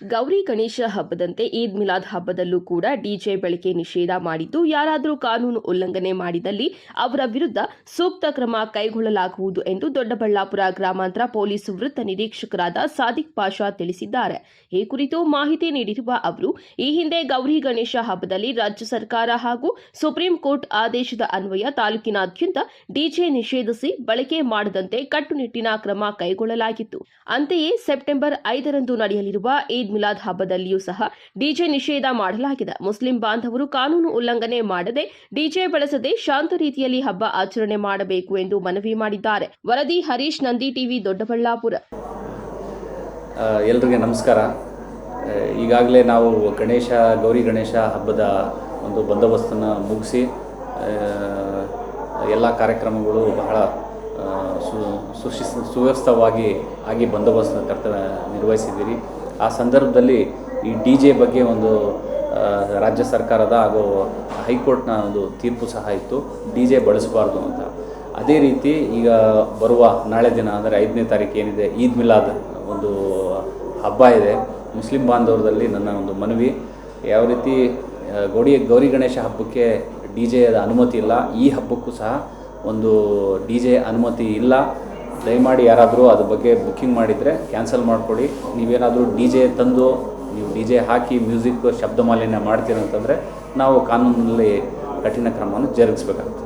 ಗೌರಿ ಗಣೇಶ ಹಬ್ಬದಂತೆ ಈದ್ ಮಿಲಾದ್ ಹಬ್ಬದಲ್ಲೂ ಕೂಡ ಡಿಜೆ ಬಳಕೆ ನಿಷೇಧ ಮಾಡಿದ್ದು, ಯಾರಾದರೂ ಕಾನೂನು ಉಲ್ಲಂಘನೆ ಮಾಡಿದಲ್ಲಿ ಅವರ ವಿರುದ್ಧ ಸೂಕ್ತ ಕ್ರಮ ಕೈಗೊಳ್ಳಲಾಗುವುದು ಎಂದು ದೊಡ್ಡಬಳ್ಳಾಪುರ ಗ್ರಾಮಾಂತರ ಪೊಲೀಸ್ ವೃತ್ತ ನಿರೀಕ್ಷಕರಾದ ಸಾದಿಕ್ ಪಾಷಾ ತಿಳಿಸಿದ್ದಾರೆ. ಈ ಕುರಿತು ಮಾಹಿತಿ ನೀಡಿರುವ ಅವರು, ಈ ಹಿಂದೆ ಗೌರಿ ಗಣೇಶ ಹಬ್ಬದಲ್ಲಿ ರಾಜ್ಯ ಸರ್ಕಾರ ಹಾಗೂ ಸುಪ್ರೀಂ ಕೋರ್ಟ್ ಆದೇಶದ ಅನ್ವಯ ತಾಲೂಕಿನಾದ್ಯಂತ ಡಿಜೆ ನಿಷೇಧಿಸಿ ಬಳಕೆ ಮಾಡದಂತೆ ಕಟ್ಟುನಿಟ್ಟಿನ ಕ್ರಮ ಕೈಗೊಳ್ಳಲಾಗಿತ್ತು. ಅಂತೆಯೇ ಸೆಪ್ಟೆಂಬರ್ ಐದರಂದು ನಡೆಯಲಿರುವ ಈದ್ ಮಿಲಾದ್ ಹಬ್ಬದಲ್ಲಿಯೂ ಸಹ ಡಿಜೆ ನಿಷೇಧ ಮಾಡಲಾಗಿದೆ. ಮುಸ್ಲಿಂ ಬಾಂಧವರು ಕಾನೂನು ಉಲ್ಲಂಘನೆ ಮಾಡದೆ ಡಿಜೆ ಬಳಸದೆ ಶಾಂತ ರೀತಿಯಲ್ಲಿ ಹಬ್ಬ ಆಚರಣೆ ಮಾಡಬೇಕು ಎಂದು ಮನವಿ ಮಾಡಿದ್ದಾರೆ. ವರದಿ ಹರೀಶ್, ನಂದಿ ಟಿವಿ, ದೊಡ್ಡಬಳ್ಳಾಪುರ. ಎಲ್ರಿಗೆ ನಮಸ್ಕಾರ. ಈಗಾಗಲೇ ನಾವು ಗಣೇಶ, ಗೌರಿ ಗಣೇಶ ಹಬ್ಬದ ಒಂದು ಬಂದೋಬಸ್ತನ್ನು ಮುಗಿಸಿ ಎಲ್ಲ ಕಾರ್ಯಕ್ರಮಗಳು ಬಹಳ ಸು, ಸುಶಿಸ್, ಸುವ್ಯವಸ್ಥವಾಗಿ ಆಗಿ ಬಂದೋಬಸ್ತ ಕರ್ತವ್ಯ ನಿರ್ವಹಿಸಿದ್ದೀರಿ. ಆ ಸಂದರ್ಭದಲ್ಲಿ ಈ ಡಿ ಜೆ ಬಗ್ಗೆ ಒಂದು ರಾಜ್ಯ ಸರ್ಕಾರದ ಹಾಗೂ ಹೈಕೋರ್ಟ್ನ ಒಂದು ತೀರ್ಪು ಸಹ ಇತ್ತು. ಡಿ ಜೆ ಬಳಸಬಾರ್ದು ಅಂತ. ಅದೇ ರೀತಿ ಈಗ ಬರುವ ನಾಳೆ ದಿನ, ಅಂದರೆ ಐದನೇ ತಾರೀಕು ಏನಿದೆ, ಈದ್ ಮಿಲಾದ್ ಒಂದು ಹಬ್ಬ ಇದೆ. ಮುಸ್ಲಿಂ ಬಾಂಧವರಲ್ಲಿ ನನ್ನ ಒಂದು ಮನವಿ. ಯಾವ ರೀತಿ ಗೌಡಿ, ಗೌರಿ ಗಣೇಶ ಹಬ್ಬಕ್ಕೆ ಡಿ ಜೆದ ಅನುಮತಿ ಇಲ್ಲ, ಈ ಹಬ್ಬಕ್ಕೂ ಸಹ ಒಂದು ಡಿ ಜೆ ಅನುಮತಿ ಇಲ್ಲ. ದಯಮಾಡಿ ಯಾರಾದರೂ ಅದ್ರ ಬಗ್ಗೆ ಬುಕ್ಕಿಂಗ್ ಮಾಡಿದರೆ ಕ್ಯಾನ್ಸಲ್ ಮಾಡಿಕೊಡಿ. ನೀವೇನಾದರೂ ಡಿ ಜೆ ತಂದು, ನೀವು ಡಿ ಜೆ ಹಾಕಿ ಮ್ಯೂಸಿಕ್ ಶಬ್ದ ಮಾಲಿನ್ಯ ಮಾಡ್ತೀರಂತಂದರೆ ನಾವು ಕಾನೂನಿನಲ್ಲಿ ಕಠಿಣ ಕ್ರಮವನ್ನು ಜರುಗಿಸ್ಬೇಕಾಗುತ್ತೆ.